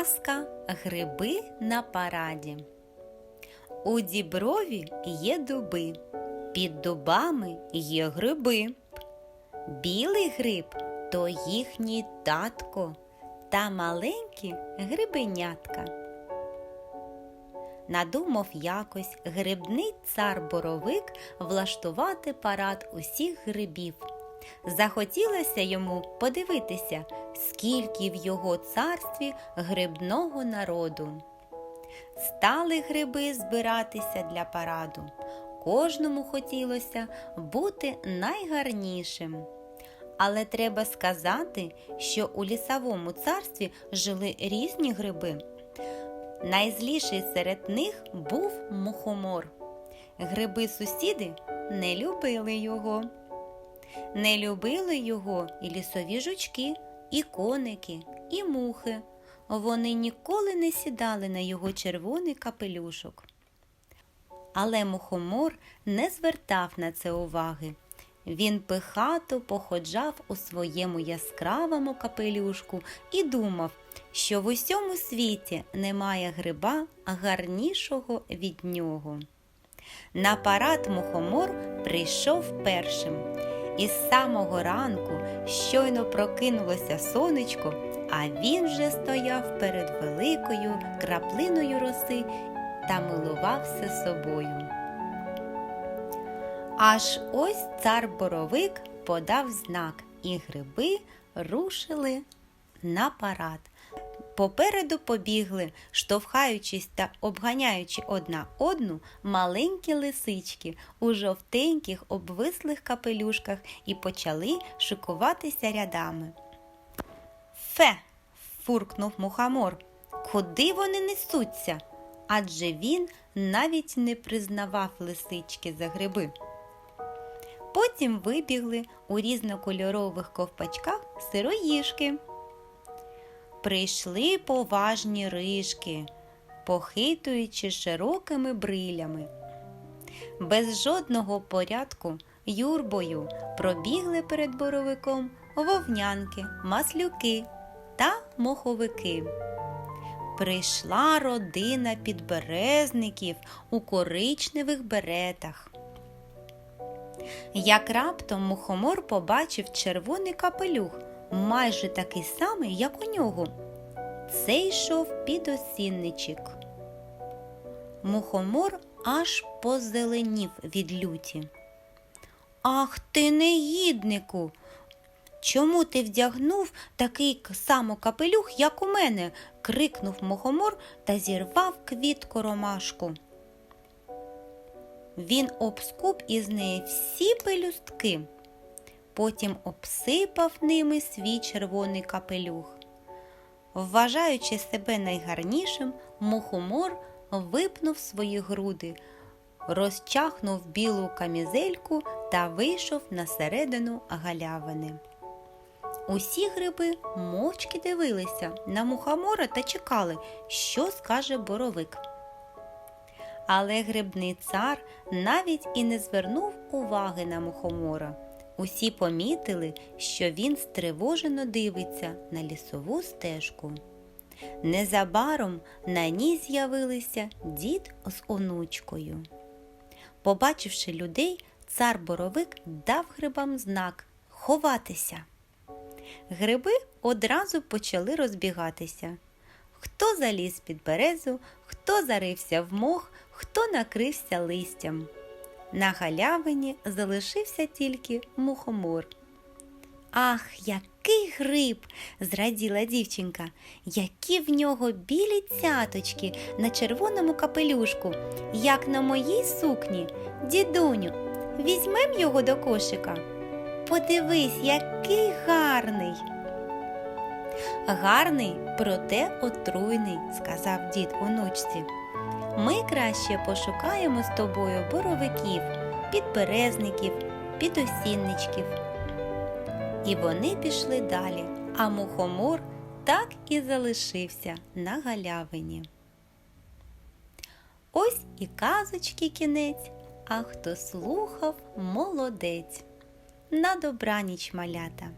Казка Гриби на параді. У діброві є дуби, під дубами є гриби. Білий гриб то їхній татко та маленькі грибенятка. Надумав якось грибний цар боровик влаштувати парад усіх грибів. Захотілося йому подивитися, скільки в його царстві грибного народу. Стали гриби збиратися для параду. Кожному хотілося бути найгарнішим. Але треба сказати, що у лісовому царстві жили різні гриби. Найзліший серед них був мухомор. Гриби-сусіди не любили його. Не любили його і лісові жучки, і коники, і мухи. Вони ніколи не сідали на його червоний капелюшок. Але мухомор не звертав на це уваги. Він пихато походжав у своєму яскравому капелюшку і думав, що в усьому світі немає гриба гарнішого від нього. На парад мухомор прийшов першим. І з самого ранку щойно прокинулося сонечко, а він вже стояв перед великою краплиною роси та милувався собою. Аж ось цар боровик подав знак, і гриби рушили на парад. Попереду побігли, штовхаючись та обганяючи одна одну маленькі лисички у жовтеньких обвислих капелюшках і почали шикуватися рядами. Фе. фуркнув мухомор. Куди вони несуться? Адже він навіть не признавав лисички за гриби. Потім вибігли у різнокольорових ковпачках сироїшки. Прийшли поважні рижки, похитуючи широкими брилями. Без жодного порядку юрбою пробігли перед боровиком вовнянки, маслюки та моховики. Прийшла родина підберезників у коричневих беретах. Як раптом мухомор побачив червоний капелюх майже такий самий, як у нього. Це йшов підосінничик. Мухомор аж позеленів від люті. Ах ти, негіднику! Чому ти вдягнув такий само капелюх, як у мене? крикнув мухомор та зірвав квітку ромашку. Він обскуб із неї всі пелюстки потім обсипав ними свій червоний капелюх. Вважаючи себе найгарнішим, мухомор випнув свої груди, розчахнув білу камізельку та вийшов на середину галявини. Усі гриби мовчки дивилися на мухомора та чекали, що скаже боровик. Але грибний цар навіть і не звернув уваги на мухомора. Усі помітили, що він стривожено дивиться на лісову стежку. Незабаром на ній з'явилися дід з онучкою. Побачивши людей, цар боровик дав грибам знак ховатися. Гриби одразу почали розбігатися. Хто заліз під березу, хто зарився в мох, хто накрився листям. На галявині залишився тільки мухомор. Ах, який гриб! зраділа дівчинка, які в нього білі цяточки на червоному капелюшку, як на моїй сукні. Дідуню, візьмем його до кошика. Подивись, який гарний. Гарний, проте отруйний, сказав дід онучці. Ми краще пошукаємо з тобою боровиків, підберезників, підосінничків. І вони пішли далі, а мухомор так і залишився на галявині. Ось і казочки кінець, а хто слухав молодець. На добраніч малята.